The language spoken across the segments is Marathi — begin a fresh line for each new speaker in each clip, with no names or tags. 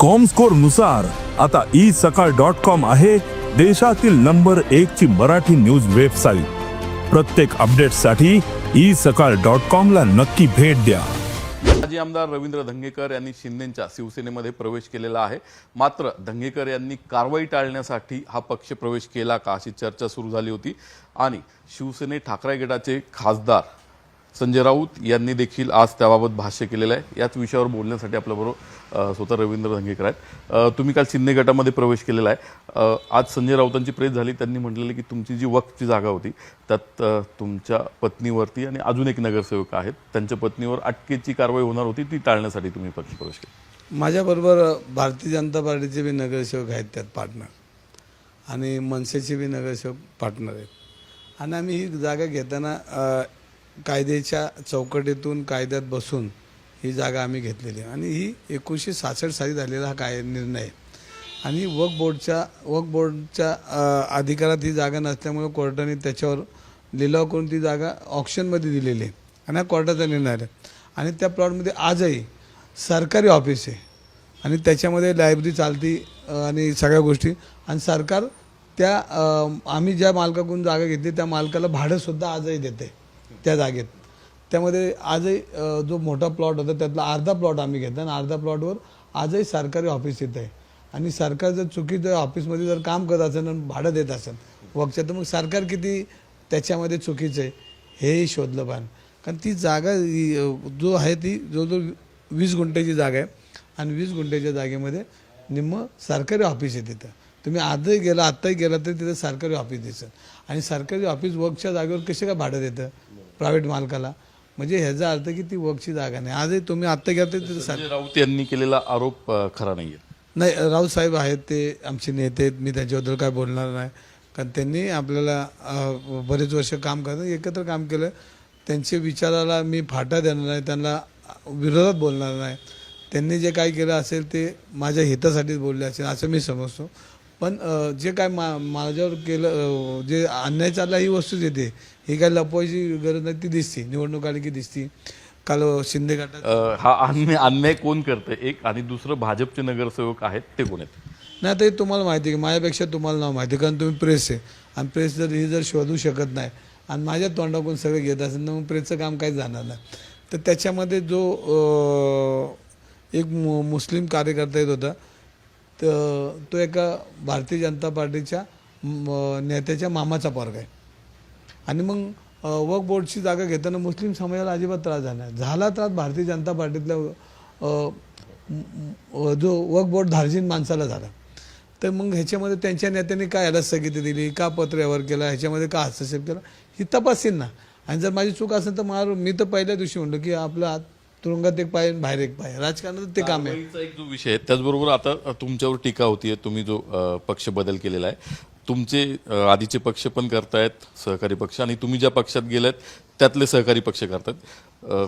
कॉमस्कोरनुसार आता ई सकाळ डॉट कॉम आहे देशातील नंबर एक ची मराठी न्यूज वेबसाईट प्रत्येक अपडेटसाठी ई सकाळ डॉट कॉम ला नक्की भेट द्या.
माजी आमदार रवींद्र धंगेकर यांनी शिंदेच्या शिवसेनेमध्ये प्रवेश केलेला आहे. मात्र धंगेकर यांनी कारवाई टाळण्यासाठी हा पक्ष प्रवेश केला का अशी चर्चा सुरू झाली होती. आणि शिवसेने ठाकरे गटाचे खासदार संजय राऊत यांनी देखील आज त्याबाबत भाष्य केलेलं आहे. याच विषयावर बोलण्यासाठी आपल्याबरोबर स्वतः रवींद्र धंगेकर आहेत. तुम्ही काल शिंदे गटामध्ये प्रवेश केलेला आहे. आज संजय राऊतांची प्रेस झाली. त्यांनी म्हटलेलं की तुमची जी वक्फची जागा होती त्यात तुमच्या पत्नीवरती आणि अजून एक नगरसेवक आहेत. त्यांच्या पत्नीवर अटकेची कारवाई होणार होती ती टाळण्यासाठी तुम्ही पक्ष प्रवेश केला.
माझ्याबरोबर भारतीय जनता पार्टीचे बी नगरसेवक आहेत त्यात पार्टनर. आणि मनसेचे बी नगरसेवक पार्टनर आहेत. आणि आम्ही ही जागा घेताना कायद्याच्या चौकटीतून कायद्यात बसून ही जागा आम्ही घेतलेली आहे. आणि ही एकोणीसशे सासष्ट साली झालेला हा काय निर्णय आहे. आणि वक बोर्डच्या वक बोर्डच्या अधिकारात ही जागा नसल्यामुळे कोर्टाने त्याच्यावर लिलाव करून ती जागा ऑप्शनमध्ये दिलेली आहे. आणि हा कोर्टाचा निर्णय आहे. आणि त्या प्लॉटमध्ये आजही सरकारी ऑफिस आहे. आणि त्याच्यामध्ये लायब्ररी चालती आणि सगळ्या गोष्टी. आणि सरकार त्या आम्ही ज्या मालकाकडून जागा घेतली त्या मालकाला भाडंसुद्धा आजही देते. त्या जागेत. त्यामध्ये आजही जो मोठा प्लॉट होता त्यातला अर्धा प्लॉट आम्ही घेतला आणि अर्धा प्लॉटवर आजही सरकारी ऑफिस येत आहे. आणि सरकार जर चुकीचं ऑफिसमध्ये जर काम करत असेल आणि भाडं देत असेल वक्ष तर मग सरकार किती त्याच्यामध्ये चुकीचं आहे हेही शोधलं पाहिजे. कारण ती जागा जो आहे ती जवळजवळ वीस गुंठ्याची जागा आहे आणि वीस गुंठ्याच्या जागेमध्ये निम्म सरकारी ऑफिस आहे तिथं. तुम्ही आजही गेला आत्ताही गेला तरी तिथं सरकारी ऑफिस दिसेल आणि सरकारी ऑफिस वर्कच्या जागेवर कसे काय भाडं देतं? प्रायव्हेट मालकाला. म्हणजे ह्याचा अर्थ की ती वर्कची जागा नाही. आजही तुम्ही आत्ता सर
संजय राऊत यांनी केलेला आरोप खरा नाहीये.
नाही राऊत साहेब आहेत ते आमचे नेते आहेत. मी त्यांच्याबद्दल काय बोलणार नाही. कारण त्यांनी आपल्याला बरेच वर्ष काम करतात एकत्र काम केलं. त्यांच्या विचाराला मी फाटा देणार नाही. त्यांना विरोधात बोलणार नाही. त्यांनी जे काय केलं असेल ते माझ्या हितासाठीच बोलले असेल असं मी समजतो. पण जे काय मा माझ्यावर केलं जे अन्याय चालला ही वस्तूच येते. ही काय लपवायची गरज नाही ती दिसते. निवडणूक आली की दिसती. काल शिंदे गटात
हा अन्याय अन्याय कोण करतंय? एक आणि दुसरं भाजपचे नगरसेवक आहेत ते कोण आहेत?
नाही ते तुम्हाला माहिती आहे की माझ्यापेक्षा तुम्हाला नाव माहिती कारण तुम्ही प्रेस आहे. आणि प्रेस जर ही जर शोधू शकत नाही आणि माझ्या तोंडाकडून सगळं घेत असेल तर मग प्रेसचं काम काहीच जाणार नाही. तर त्याच्यामध्ये जो एक मु मुस्लिम कार्यकर्ता येत होता तर तो एका भारतीय जनता पार्टीच्या नेत्याच्या मामाचा पोरगा आहे. आणि मग वक बोर्डची जागा घेताना मुस्लिम समाजाला अजिबात त्रास झाला झाला त्रास भारतीय जनता पार्टीतल्या जो वक बोर्ड धार्जिन माणसाला झाला. तर मग ह्याच्यामध्ये त्यांच्या नेत्यांनी काय याला स्थगिती दिली का पत्र व्यवहार केला ह्याच्यामध्ये का हस्तक्षेप केला ही तपासीन ना. आणि जर माझी चूक असेल तर मला मी तर पहिल्या दिवशी म्हणलो की आपला तुरुंगात एक पाय बाहेर एक पाय. राजकारणात ते काम आहे.
एक जो विषय आहे त्याचबरोबर आता तुमच्यावर टीका होतीये तुम्ही जो पक्ष बदल केलेला आहे. तुमचे आधीचे पक्ष पण करतायत सहकारी पक्ष आणि तुम्ही ज्या पक्षात गेलात त्यातले सहकारी पक्ष करतात.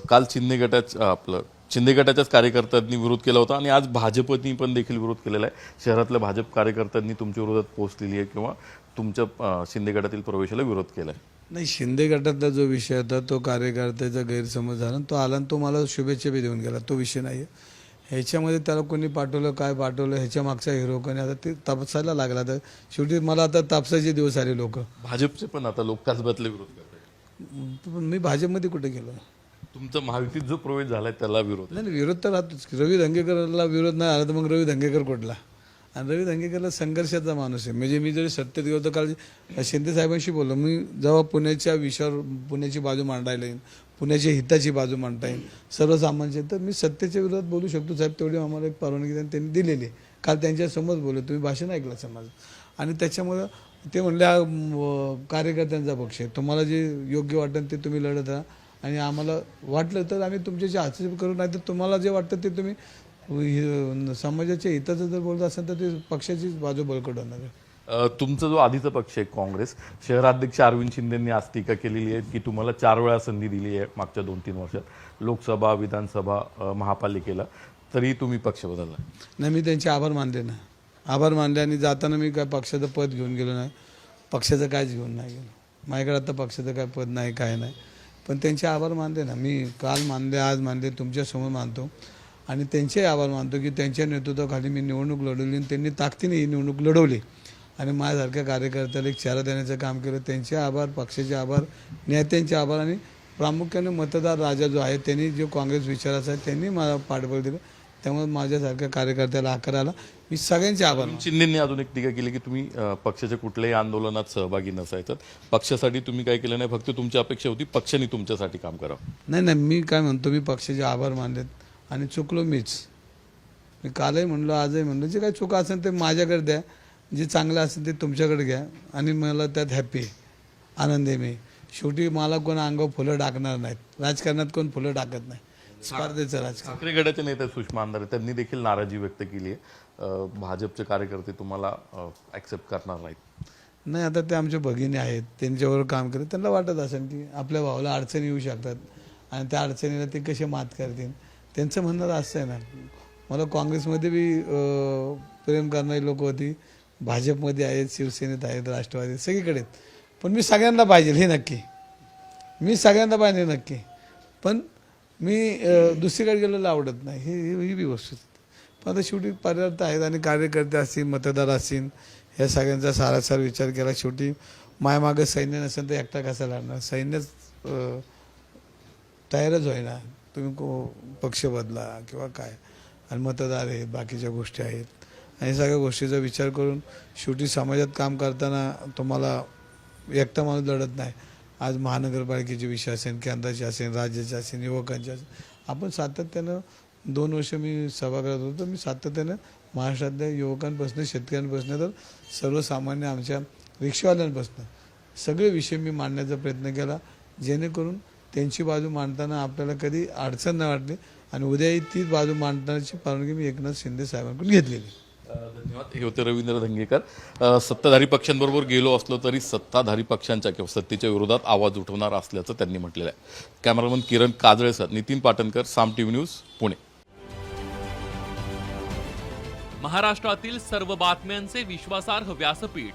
काल शिंदे गटाच आपलं शिंदे गटाच्याच कार्यकर्त्यांनी विरोध केला होता आणि आज भाजपनी पण देखील विरोध केलेला आहे. शहरातल्या भाजप कार्यकर्त्यांनी तुमच्या विरोधात पोहोचलेली आहे किंवा तुमच्या शिंदे गटातील प्रवेशाला विरोध केला आहे
नाही शिंदे गटातला जो विषय होता तो कार्यकर्त्याचा गैरसमज झाला तो आला आणि तो मला शुभेच्छा बी देऊन गेला. तो विषय नाही आहे ह्याच्यामध्ये त्याला कोणी पाठवलं काय पाठवलं ह्याच्या मागचा हिरो कोणी आता ते तपासायला लागला तर शेवटी मला आता तापसाचे दिवस आले लोक.
भाजपचे पण आता लोक कसब्यातले विरोध करतात.
मी भाजपमध्ये कुठे गेलो?
तुमचा महायुतीत जो प्रवेश झालाय त्याला विरोध.
नाही विरोध तर राहतोच. रवी धंगेकरला विरोध नाही आला तर मग रवी धंगेकर कुठला? आणि रवी धंगेकरला संघर्षाचा माणूस आहे. म्हणजे मी जरी सत्तेत गेलो तर काल शिंदे साहेबांशी बोललो मी जेव्हा पुण्याच्या विषयावर पुण्याची बाजू मांडायला येईन पुण्याच्या हिताची बाजू मांडता येईल सर्वसामान्य तर मी सत्तेच्या विरोधात बोलू शकतो साहेब तेवढी आम्हाला एक परवानगी त्यांनी त्यांनी दिलेली आहे. काल त्यांच्यासमोर बोललो तुम्ही भाषण ऐकलं समाज. आणि त्याच्यामुळं ते म्हणले कार्यकर्त्यांचा पक्ष आहे. तुम्हाला जे योग्य वाटेल ते तुम्ही लढत राहा. आणि आम्हाला वाटलं तर आम्ही तुमच्याशी आक्षेप करू नाही तर तुम्हाला जे वाटतं ते तुम्ही समाजाच्या हिताचं जर बोलत असाल तर ते पक्षाचीच बाजू बळकट होणार आहे.
अ, तुमचा जो आधीचा पक्ष आहे काँग्रेस शहराध्यक्ष अरविंद शिंदेंनी आज टीका केलेली आहे की तुम्हाला चार वेळा संधी दिली आहे मागच्या दोन तीन वर्षात लोकसभा विधानसभा महापालिकेला तरी तुम्ही पक्ष बदलला.
नाही मी त्यांचे आभार मानले ना. आभार मानले आणि जाताना मी काय पक्षाचं पद घेऊन गेलो नाही पक्षाचं काहीच घेऊन नाही गेलो. माझ्याकडे आता पक्षाचं काय पद नाही काय नाही. पण त्यांचे आभार मानले ना. मी काल मानले आज मानले तुमच्यासमोर मानतो. आणि त्यांचेही आभार मानतो की त्यांच्या नेतृत्वाखाली मी निवडणूक लढवली आणि त्यांनी ताकदीने ही निवडणूक लढवली. आणि माझ्यासारख्या कार्यकर्त्याला एक चेहरा देण्याचं काम केलं. त्यांचे आभार पक्षाचे आभार नेत्यांचे आभार आणि प्रामुख्याने मतदार राजा जो आहे त्यांनी जो काँग्रेस विचाराचा आहे त्यांनी मला पाठबळ दिलं. त्यामुळे माझ्यासारख्या कार्यकर्त्याला आकार आला. मी सगळ्यांचे आभार.
शिंदेंनी अजून एक टीका केली की तुम्ही पक्षाच्या कुठल्याही आंदोलनात सहभागी नसायचं. पक्षासाठी तुम्ही काय केलं नाही फक्त तुमची अपेक्षा होती पक्षाने तुमच्यासाठी काम करावं.
नाही नाही मी काय म्हणतो मी पक्षाचे आभार मानलेत. आणि चुकलो मीच. मी कालही म्हणलो आजही म्हणलो जे काही चुका असेल ते माझ्याकडे द्या जे चांगलं असेल ते तुमच्याकडे घ्या आणि मला त्यात हॅपी आनंदी आहे मी. शेवटी मला कोण अंगावर फुलं टाकणार नाहीत. राजकारणात कोण फुलं टाकत नाही. स्पर्धेचं राजकारण.
ठाकरे गटाच्या नेत्या सुषमा अंधारे त्यांनी देखील नाराजी व्यक्त केली आहे. भाजपचे कार्यकर्ते तुम्हाला ऍक्सेप्ट करणार नाहीत.
नाही आता ते आमचे भगिनी आहेत. त्यांच्यावर काम करत त्यांना वाटत असेल की आपल्या भावाला अडचणी येऊ शकतात आणि त्या अडचणीला ते कसे मात करतील. त्यांचं म्हणणं तर असं आहे ना मला काँग्रेसमध्ये बी प्रेम करणारी लोक होती. भाजपमध्ये आहेत शिवसेनेत आहेत राष्ट्रवादी सगळीकडे आहेत. पण मी सगळ्यांना पाहिजे हे नक्की. मी सगळ्यांना पाहिजे नक्की. पण मी दुसरीकडे गेलेलं आवडत नाही. ही ही- ही बी वस्तू पण आता शेवटी पदार्थ आहेत आणि कार्यकर्ते असतील मतदार असतील ह्या सगळ्यांचा सारासार विचार केला. शेवटी मायमागं सैन्य नसेल तर एकटा कसा लागणार सैन्यच तयारच होईना. तुम्ही को पक्ष बदला किंवा काय? आणि मतदार आहेत बाकीच्या गोष्टी आहेत. आणि सगळ्या गोष्टीचा विचार करून शेवटी समाजात काम करताना तुम्हाला एकटा माणूस लढत नाही. आज महानगरपालिकेचे विषय असेल केंद्राचे असेल राज्याचे असेल युवकांचे असेल. आपण सातत्यानं दोन वर्ष मी सभागृहात होतो मी सातत्यानं महाराष्ट्रातल्या युवकांपासून शेतकऱ्यांपासून तर सर्वसामान्य आमच्या रिक्षावाल्यांपासून सगळे विषय मी मांडण्याचा प्रयत्न केला जेणेकरून त्यांची बाजू मांडताना आपल्याला कधी अडचण नाही वाटली. आणि उद्याही तीच बाजू मांडण्याची परवानगी मी एकनाथ शिंदे साहेबांकडून घेतलेली
धन्यवाद. हे होते रवींद्र धंगेकर सत्ताधारी पक्षांबरोबर गेलो असलो तरी सत्ताधारी पक्षांच्या किंवा सत्तेच्या विरोधात आवाज उठवणार असल्याचं त्यांनी म्हटलेलं आहे. कॅमेरामन किरण काजळेसर नितीन पाटणकर साम टीव्ही न्यूज पुणे.
महाराष्ट्रातील सर्व बातम्यांचे विश्वासार्ह व्यासपीठ